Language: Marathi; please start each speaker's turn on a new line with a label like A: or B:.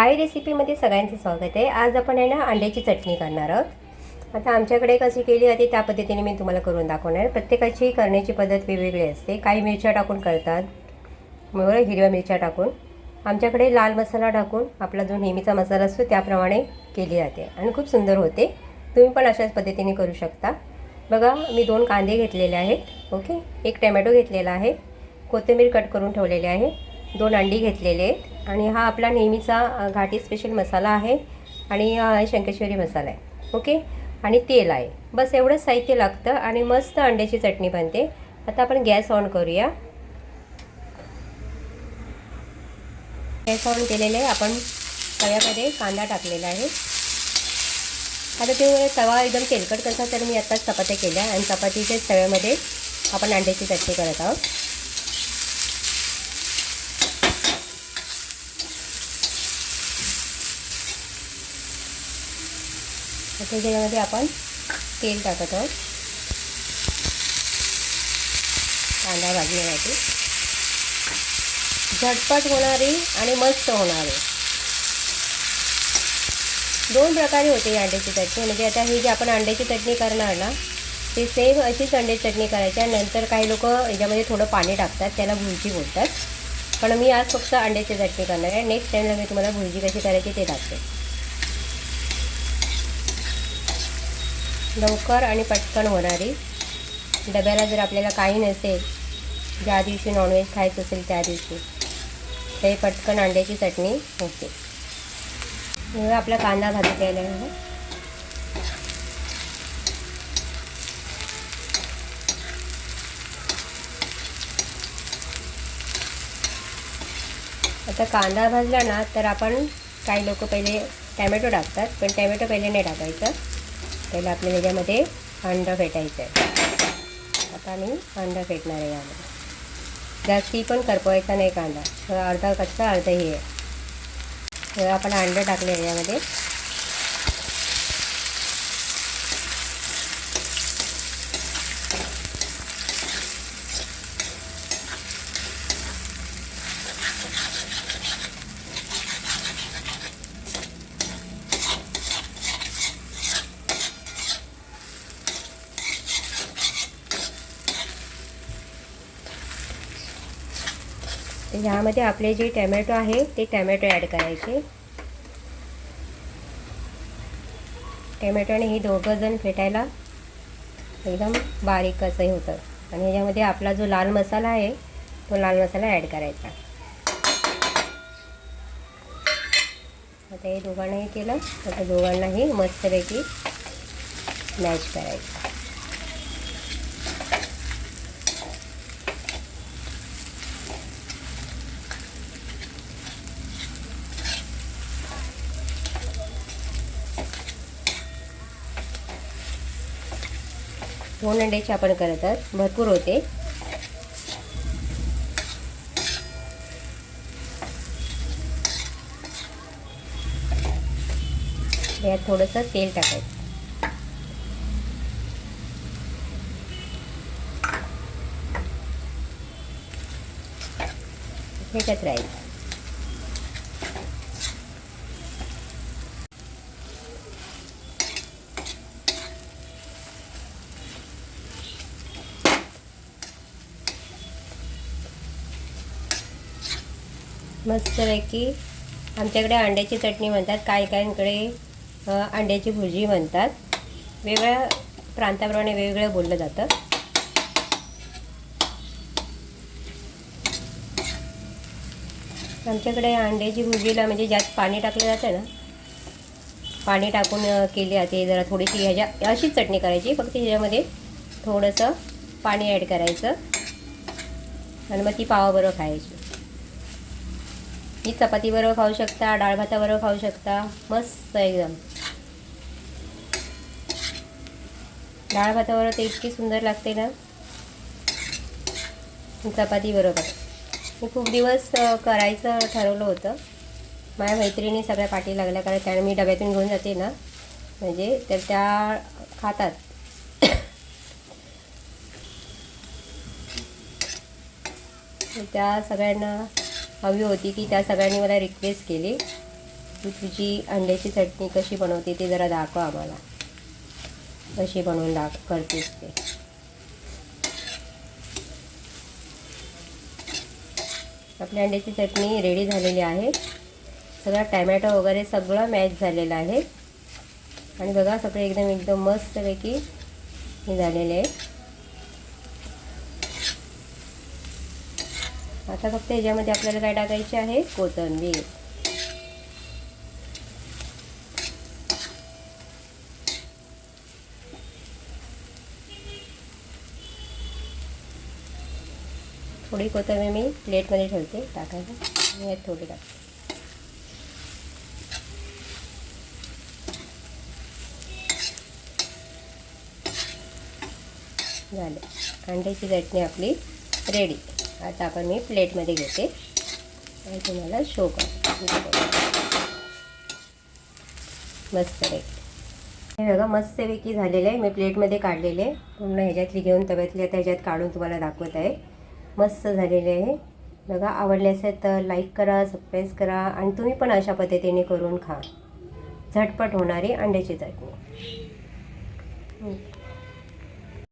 A: हाय रेसिपीमध्ये सगळ्यांचं स्वागत आहे. आज आपण आहे ना अंड्याची चटणी करणार आहोत. आता आमच्याकडे कशी केली जाते त्या पद्धतीने मी तुम्हाला करून दाखवणार. प्रत्येकाची करण्याची पद्धत वेगवेगळी असते. काही मिरच्या टाकून करतात. बरोबर? हिरव्या मिरच्या टाकून. आमच्याकडे लाल मसाला टाकून आपला जो नेहमीचा मसाला असतो त्याप्रमाणे केली जाते आणि खूप सुंदर होते. तुम्ही पण अशाच पद्धतीने करू शकता. बघा मी दोन कांदे घेतलेले आहेत. ओके? एक टमॅटो घेतलेला आहे. कोथिंबीर कट करून ठेवलेली आहे. दोन अंडी घेतलेले आहेत. आणि हा आपला नेहमीचा घाटी स्पेशल मसाला आहे. आणि शंकेश्वरी मसाला आहे. ओके? आणि तेल आहे. बस एवढंच साहित्य लागतं आणि मस्त अंड्याची चटणी बनते. आता आपण गॅस ऑन करूया. गॅस ऑन केलेले आहे आपण तव्यामध्ये कांदा टाकलेला आहे. आता ते तवा एकदम तेलकट कसा तर मी आत्ताच चपात्या केल्या. आणि चपातीच्या तव्यामध्ये आपण अंड्याची चटणी करत आहोत. आता त्याच्यामध्ये आपण तेल टाकत आहोत. कांदा भाजण्यासाठी. झटपट होणारी आणि मस्त होणारी. दोन प्रकारे होते ही अंड्याची चटणी. म्हणजे आता ही जी आपण अंड्याची चटणी करणार ना ते सेम अशीच अंड्याची चटणी करायची आणि नंतर काही लोक याच्यामध्ये थोडं पाणी टाकतात त्याला भुर्जी बोलतात. पण मी आज फक्त अंड्याची चटणी करणार आहे. नेक्स्ट टाईमला मी तुम्हाला भुर्जी कशी करायची ते दाखते लवकर आणि पटकन होणारी. डब्याला जर आपल्याला काही नसेल ज्या दिवशी नॉनव्हेज खायचं असेल त्या दिवशी. तरी पटकन अंड्याची चटणी होते. मग आपला कांदा भाजत द्यायला आहे आता कांदा भाजला ना तर आपण काही लोक पहिले टॅमॅटो टाकतात पण टॅमॅटो पहिले नाही टाकायचं. पहिला आपल्याला याच्यामध्ये अंडं फेटायचं आहे. आता मी अंडं फेटणार आहे यामध्ये जास्ती पण करपवायचा नाही कांदा. अर्धा कच्चा अर्धा हे आहे. तर आपण अंडं टाकले याच्यामध्ये तर ह्यामध्ये आपले जे टॅमॅटो आहे ते टॅमॅटो ॲड करायचे. टॅमॅटोने ही दोघं जण फेटायला एकदम बारीक असंही होतं. आणि ह्याच्यामध्ये आपला जो लाल मसाला आहे तो लाल मसाला ॲड करायचा. आता हे दोघांनाही केलं आता दोघांनाही मस्तपैकी मॅच करायचं. दोन अंड्याची आपण करत आहोत. भरपूर होते. यात थोडंसं तेल टाकायचं. ह्याच्यात राहील मस्तपैकी आमच्याकडे अंड्याची चटणी म्हणतात. काही काहींकडे अंड्याची भुजी म्हणतात. वेगळ्या प्रांताप्रमाणे वेगवेगळं बोललं जातं. आमच्याकडे अंड्याची भुजीला म्हणजे ज्यात पाणी टाकलं जातं ना पाणी टाकून केली जाते. जरा थोडीशी ह्याच्या अशीच चटणी करायची. फक्त ह्याच्यामध्ये थोडंसं पाणी ॲड करायचं. आणि मग ती पावाबरोबर खायची. ही चपातीबरोबर खाऊ शकता डाळ भाताबरोबर खाऊ शकता. मस्त एकदम. डाळ भाताबरोबर ते इतकी सुंदर लागते ना? चपातीबरोबर मी खूप दिवस करायचं ठरवलं होतं. माझ्या मैत्रिणी सगळ्या पाठी लागल्या कारण त्याने मी डब्यातून घेऊन जाते ना? म्हणजे तर त्या खातात. त्या सगळ्यांना हवी होती की त्या सगळ्यांनी मला रिक्वेस्ट केली. तू तुझी अंड्याची चटणी कशी बनवते ते जरा दाखव आम्हाला. कशी बनवून दाख करतेस ते. आपली अंड्याची चटणी रेडी झालेली आहे. सगळा टॅमॅटो वगैरे सगळं मॅच झालेलं आहे. आणि बघा सगळे एकदम एकदम मस्तपैकी हे झालेले आहे. आता फक्त याच्यामध्ये आपल्याला काय टाकायचे आहे? कोथंबीर. थोडी कोथंबीर मी प्लेटमध्ये ठेवते टाकायला आणि यात थोडी टाकते. झालं. अंड्याची चटणी आपली रेडी आता आपण मी प्लेटमध्ये घेते. आणि तुम्हाला शो कर मस्त हे बघा मस्तपैकी झालेलं आहे. मी प्लेटमध्ये काढलेले. आहे पूर्ण ह्याच्यातली घेऊन तव्यातली आता ह्याच्यात काढून तुम्हाला दाखवत आहे. मस्त झालेले आहे. बघा आवडले असेल तर लाईक करा सबस्क्राईब करा आणि तुम्ही पण अशा पद्धतीने करून खा. झटपट होणारी अंड्याची चटणी.